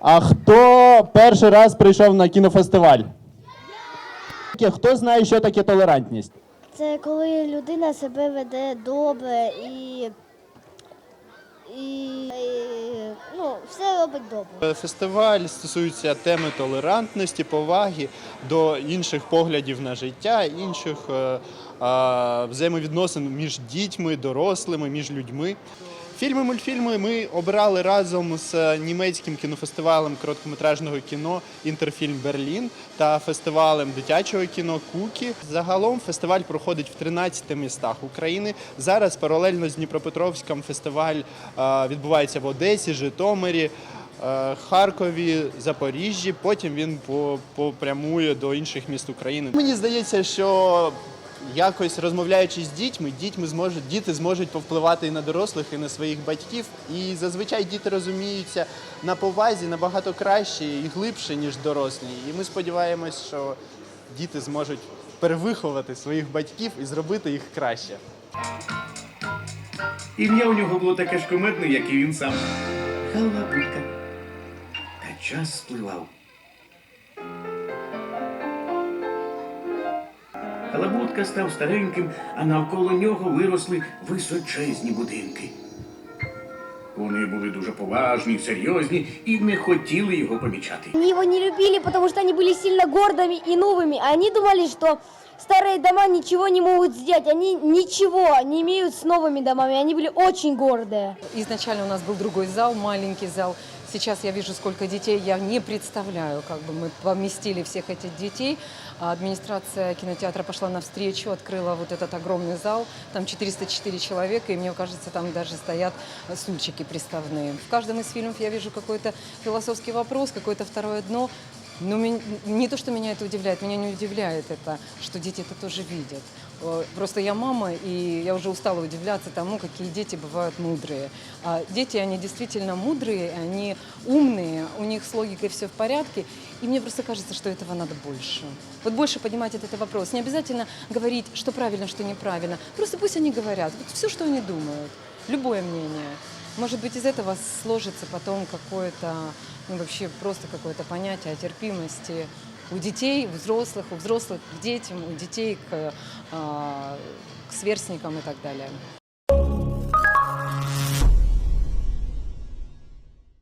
А хто перший раз прийшов на кінофестиваль? Хто знає, що таке толерантність? Це коли людина себе веде добре і, і, і ну, все робить добре. Фестиваль стосується теми толерантності, поваги до інших поглядів на життя, інших е, е, взаємовідносин між дітьми, дорослими, між людьми. Фільми, мультфільми ми обирали разом з німецьким кінофестивалем короткометражного кіно Інтерфільм Берлін та фестивалем дитячого кіно Кукі. Загалом фестиваль проходить в 13 містах України. Зараз паралельно з Дніпропетровським фестиваль е, відбувається в Одесі, Житомирі. е, Харкові, Запоріжжі, потім він попрямує до інших міст України. Мені здається, що якось розмовляючи з дітьми, дітьми зможуть, діти зможуть повпливати і на дорослих, і на своїх батьків. І зазвичай діти розуміються на повазі набагато краще і глибше, ніж дорослі. І ми сподіваємось, що діти зможуть перевиховати своїх батьків і зробити їх краще. Ім'я у нього було таке ж кумедне, як і він сам. Халабутка. Та час спливав. Халабутка став стареньким, а навколо нього виросли височезні будинки. Вони були дуже поважні, серйозні і не хотіли його помічати. Они его не любили, потому что они были сильно гордыми и новыми. А они думали, что старые дома ничего не могут сделать. Они ничего не имеют с новыми домами. Они были очень гордые. Изначально у нас был другой зал, маленький зал. Сейчас я вижу, сколько детей, я не представляю, как бы мы поместили всех этих детей. А Администрация кинотеатра пошла навстречу, открыла вот этот огромный зал. Там 404 человека, и мне кажется, там даже стоят стульчики приставные. В каждом из фильмов я вижу какой-то философский вопрос, какое-то второе дно. Мен- не то, что меня это удивляет, меня не удивляет это, что дети это тоже видят. Просто я мама, и я уже устала удивляться тому, какие дети бывают мудрые. А дети, они действительно мудрые, они умные, у них с логикой все в порядке. И мне просто кажется, что этого надо больше. Вот больше поднимать этот вопрос. Не обязательно говорить, что правильно, что неправильно. Просто пусть они говорят. Вот все, что они думают. Любое мнение. Может быть, из этого сложится потом какое-то, ну, вообще просто какое-то понятие о терпимости у детей, у взрослых, у взрослых к детям, у детей к, а, к сверстникам и так далее.